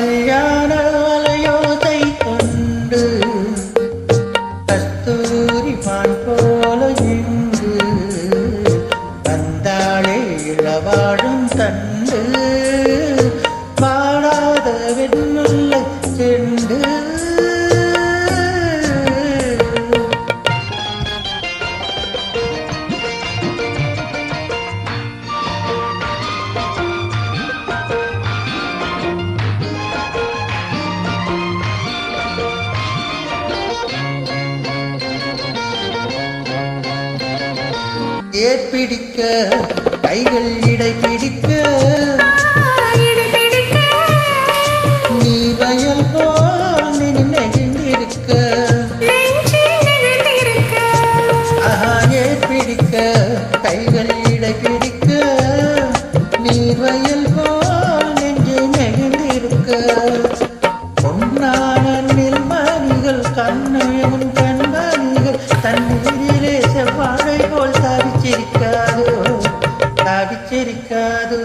கல்யாண வலையோசை கொண்டு கஸ்தூரி பான் போல இங்கு வந்தாளே தேர் பிடிக்க கைகள் இடை பிடிக்க. நீ வயல் போல் நெகிழ்ந்திருக்க ஏர் பிடிக்க கைகள் இடை பிடிக்க. நீர் வயல் போல் நெஞ்சு நெகிழ்ந்திருக்க. தவிச்சிருக்காதோ தவிச்சிருக்காதோ.